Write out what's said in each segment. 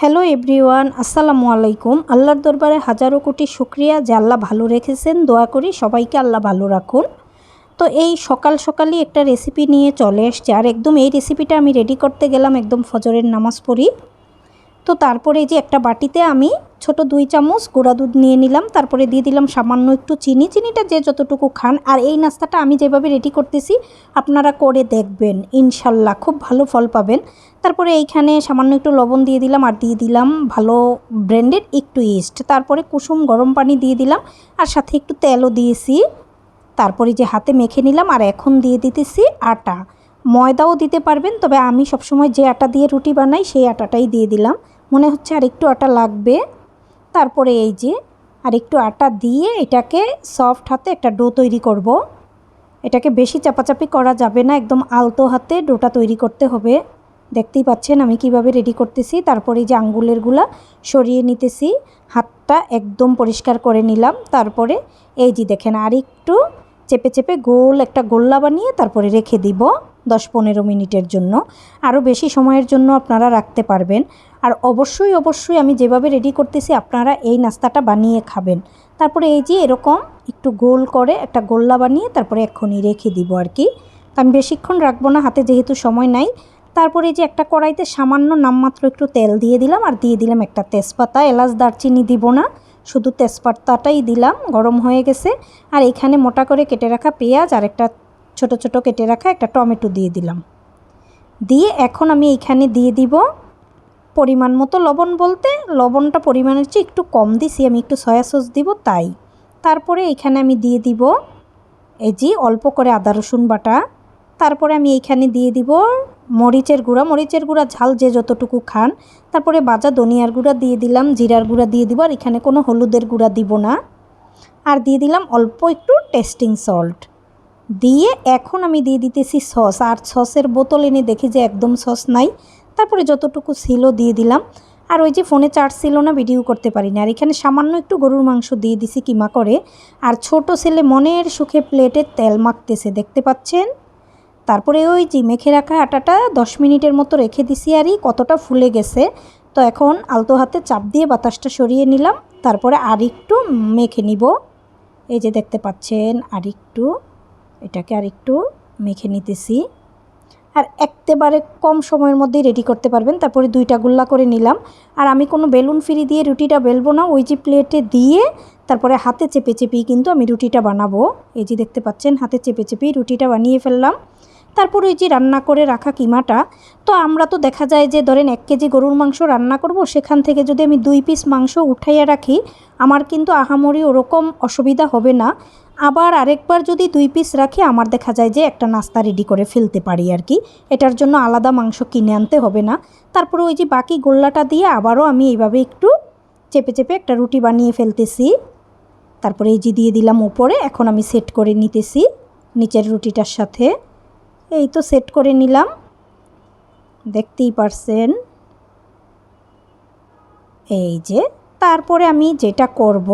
Hello everyone, আসসালামু আলাইকুম। আল্লাহর দরবারে হাজারো কোটি শুক্রিয়া যে আল্লাহ ভালো রেখেছেন। দোয়া করি সবাইকে আল্লাহ ভালো রাখুন। তো এই সকাল সকালই একটা রেসিপি নিয়ে চলে এসছে। আর একদম এই রেসিপিটা আমি রেডি করতে গেলাম একদম ফজরের নামাজ পড়ি। তো তারপরে যে একটা বাটিতে আমি ছোট দুই চামচ গুঁড়া দুধ নিয়ে নিলাম, তারপরে দিয়ে দিলাম সামান্য একটু চিনি। চিনিটা যে যতটুকু খান, আর এই নাস্তাটা আমি যেভাবে রেডি করতেছি, আপনারা করে দেখবেন, ইনশাল্লাহ খুব ভালো ফল পাবেন। তারপরে এইখানে সামান্য একটু লবণ দিয়ে দিলাম, আর দিয়ে দিলাম ভালো ব্র্যান্ডেড একটু ইস্ট তারপরে কুসুম গরম পানি দিয়ে দিলাম, আর সাথে একটু তেলও দিয়েছি। তারপরে যে হাতে মেখে নিলাম, আর এখন দিয়ে দিতেছি আটা। ময়দাও দিতে পারবেন, তবে আমি সবসময় যে আটা দিয়ে রুটি বানাই, সেই আটাটাই দিয়ে দিলাম। মনে হচ্ছে আর একটু আটা লাগবে। তারপরে এই যে আর একটু আটা দিয়ে এটাকে সফট হাতে একটা ডো তৈরি করব। এটাকে বেশি চাপাচাপি করা যাবে না, একদম আলতো হাতে ডোটা তৈরি করতে হবে। দেখতেই পাচ্ছেন আমি কীভাবে রেডি করতেছি। তারপরে যে আঙ্গুলেরগুলা সরিয়ে নিতেছি। হাতটা একদম পরিষ্কার করে নিলাম। তারপরে এই যে দেখেন আর একটু চেপে চেপে গোল একটা গোল্লা বানিয়ে তারপরে রেখে দিব। দশ পনেরো মিনিটের জন্য। আরও বেশি সময়ের জন্য আপনারা রাখতে পারবেন। আর অবশ্যই অবশ্যই আমি যেভাবে রেডি করতেছি আপনারা এই নাস্তাটা বানিয়ে খাবেন। তারপরে এই যে এরকম একটু গোল করে একটা গোল্লা বানিয়ে তারপরে এক্ষুনি রেখে দিব আর কি। আমি বেশিক্ষণ রাখব না, হাতে যেহেতু সময় নাই। তারপরে এই যে একটা কড়াইতে সামান্য নামমাত্র একটু তেল দিয়ে দিলাম আর দিয়ে দিলাম একটা তেজপাতা। এলাচ, দারচিনি দিব না, শুধু তেজপাতাটাই দিলাম, গরম হয়ে গেছে। আর এখানে মোটা করে কেটে রাখা পেঁয়াজ আর একটা ছোট ছোট কেটে রাখা একটা টমেটো দিয়ে দিলাম। দিয়ে এখন আমি এইখানে দিয়ে দিব পরিমাণ মতো লবণ বলতে লবণটা পরিমাণের চেয়ে একটু কম দিছি, আমি একটু সয়া সস দিব তাই। তারপরে এখানে আমি দিয়ে দিব এই যে অল্প করে আদা রসুন বাটা। তারপরে আমি এইখানে দিয়ে দিব মরিচের গুঁড়া মরিচের গুঁড়া ঝাল যে যতটুকু খান। তারপরে বাজা ধনিয়ার গুঁড়া দিয়ে দিলাম, জিরার গুঁড়া দিয়ে দিব, আর এখানে কোনো হলুদের গুঁড়া দিব না। আর দিয়ে দিলাম অল্প একটু টেস্টিং সল্ট। দিয়ে এখন আমি দিয়ে দিতেছি সস। আর সসের বোতল এনে দেখি যে একদম সস নাই। তারপরে যতটুকু ছিল দিয়ে দিলাম। আর ওই যে ফোনে চার্জ ছিল না, ভিডিও করতে পারি না। আর এখানে সামান্য একটু গরুর মাংস দিয়ে দিছি কিমা করে। আর ছোট ছেলে মনের সুখে প্লেটে তেল মাখতেছে, দেখতে পাচ্ছেন? তারপরে ওই যে মেখে রাখা আটাটা দশ মিনিটের মতো রেখে দিছি। আরই কতটা ফুলে গেছে। তো এখন আলতো হাতে চাপ দিয়ে বাতাসটা সরিয়ে নিলাম। তারপরে আর একটু মেখে নিব। এই যে দেখতে পাচ্ছেন আর একটু এটাকে আর একটু মেখে নিতেছি। আর একেবারে কম সময়ের মধ্যেই রেডি করতে পারবেন। তারপরে দুইটা গুল্লা করে নিলাম। আর আমি কোনো বেলুন ফিরি দিয়ে রুটিটা বেলবো না। ওই যে প্লেটে দিয়ে তারপরে হাতে চেপে চেপেই কিন্তু আমি রুটিটা বানাবো। এই যে দেখতে পাচ্ছেন, হাতে চেপে চেপেই রুটিটা বানিয়ে ফেললাম। তারপর ওই যে রান্না করে রাখা কিমাটা, তো আমরা তো দেখা যায় যে ধরেন এক কেজি গরুর মাংস রান্না করব, সেখান থেকে যদি আমি দুই পিস মাংস উঠাইয়া রাখি, আমার কিন্তু আহামরি ওরকম অসুবিধা হবে না। আবার আরেকবার যদি দুই পিস রাখি, আমার দেখা যায় যে একটা নাস্তা রেডি করে ফেলতে পারি আর কি। এটার জন্য আলাদা মাংস কিনে আনতে হবে না। তারপরে ওই যে বাকি গোল্লাটা দিয়ে আবারও আমি এইভাবে একটু চেপে চেপে একটা রুটি বানিয়ে ফেলতেছি। তারপরে এই যে দিয়ে দিলাম উপরে এখন আমি সেট করে নিতেছি নিচের রুটিটার সাথে। এই তো সেট করে নিলাম। দেখতেই পারছেন। এই যে, তারপরে আমি যেটা করব,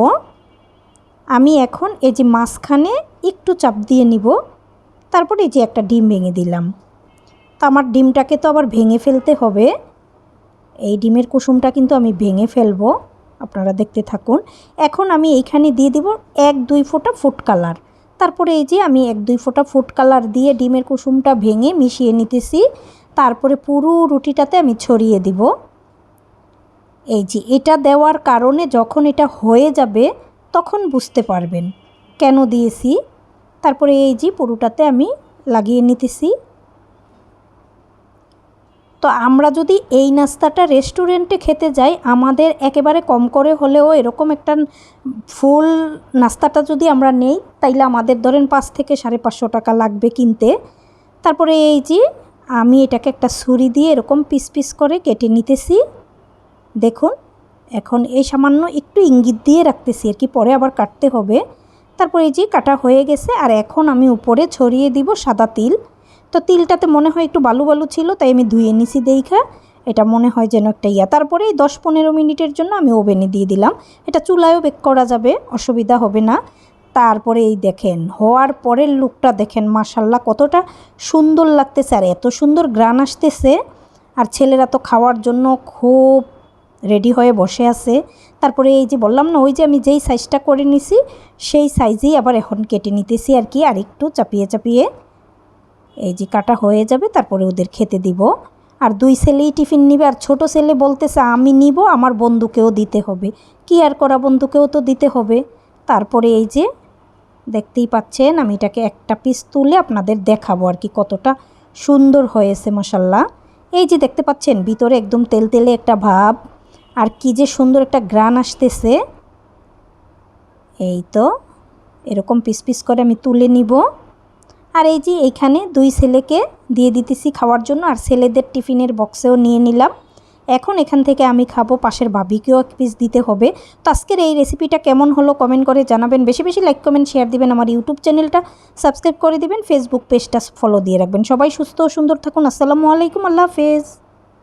আমি এখন এই যে মাঝখানে একটু চাপ দিয়ে নিব। তারপরে এই যে একটা ডিম ভেঙে দিলাম। তো আমার ডিমটাকে তো আবার ভেঙে ফেলতে হবে। এই ডিমের কুসুমটা কিন্তু আমি ভেঙে ফেলব। আপনারা দেখতে থাকুন। এখন আমি এইখানে দিয়ে দিব এক, দুই ফোঁটা ফুড কালার। তারপরে এই যে আমি এক দুই ফোঁটা ফুড কালার দিয়ে ডিমের কুসুমটা ভেঙে মিশিয়ে নিতেছি। তারপরে পুরো রুটিটাতে আমি ছড়িয়ে দিব। এই যে এটা দেওয়ার কারণে যখন এটা হয়ে যাবে, তখন বুঝতে পারবেন কেন দিয়েছি। তারপরে এই যে পুরোটাতে আমি লাগিয়ে নিতেছি। তো আমরা যদি এই নাস্তাটা রেস্টুরেন্টে খেতে যাই, আমাদের একেবারে কম করে হলেও এরকম একটা ফুল নাস্তাটা যদি আমরা নেই, তাইলে আমাদের ধরেন পাঁচ থেকে সাড়ে পাঁচশো টাকা লাগবে কিনতে। তারপরে এই যে আমি এটাকে একটা ছুরি দিয়ে এরকম পিস পিস করে কেটে নিতেছি। দেখুন, এখন এই সামান্য একটু ইঙ্গিত দিয়ে রাখতেছি, আর কি পরে আবার কাটতে হবে। তারপর এই যে কাটা হয়ে গেছে, আর এখন আমি উপরে ছড়িয়ে দিব সাদা তিল। তো তিলটাতে মনে হয় একটু বালু বালু ছিল, তাই আমি ধুয়ে নিছি দেখা। এটা মনে হয় যেন একটা ইয়া। তারপরে এই দশ পনেরো মিনিটের জন্য আমি ওভেনে দিয়ে দিলাম। এটা চুলায়ও বেক করা যাবে, অসুবিধা হবে না। তারপরে এই দেখেন, হওয়ার পরের লুকটা দেখেন মাসাল্লাহ কতটা সুন্দর লাগতেছে আর এত সুন্দর গ্রান আসতেছে। আর ছেলেরা তো খাওয়ার জন্য খুব রেডি হয়ে বসে আছে। তারপরে এই যে বললাম না, ওই যে আমি যেই সাইজটা করে নিছি, সেই সাইজেই আবার এখন কেটে নিতেছি আর কি, আর একটু চাপিয়ে চাপিয়ে। এই যে কাটা হয়ে যাবে, তারপরে ওদের খেতে দিব। আর দুই ছেলেই টিফিন নিবে, আর ছোট ছেলে বলতেছে, আমি নিব, আমার বন্ধুকেও দিতে হবে। কি আর করা, বন্ধুকেও তো দিতে হবে। তারপরে এই যে, দেখতেই পাচ্ছেন, আমি এটাকে একটা পিস তুলে আপনাদের দেখাবো আর কি কতটা সুন্দর হয়েছে মশাল্লা এই যে দেখতে পাচ্ছেন, ভিতরে একদম তেল তেলে একটা ভাব। আর কি যে সুন্দর একটা গ্রান আসতেছে। এই তো, এরকম পিস পিস করে আমি তুলে নিব। আর এই যে এখানে দুই ছেলেকে দিয়ে দিতেছি খাওয়ার জন্য, আর ছেলেদের টিফিনের বক্সেও নিয়ে নিলাম। এখন এখান থেকে আমি খাব পাশের ভাবিকেও এক পিস দিতে হবে। তো আজকের এই রেসিপিটা কেমন হলো কমেন্ট করে জানাবেন। বেশি বেশি লাইক কমেন্ট শেয়ার দিবেন আমার ইউটিউব চ্যানেলটা সাবস্ক্রাইব করে দিবেন ফেসবুক পেজটা ফলো দিয়ে রাখবেন। সবাই সুস্থ ও সুন্দর থাকুন। আসসালামু আলাইকুম, আল্লাহ হাফেজ।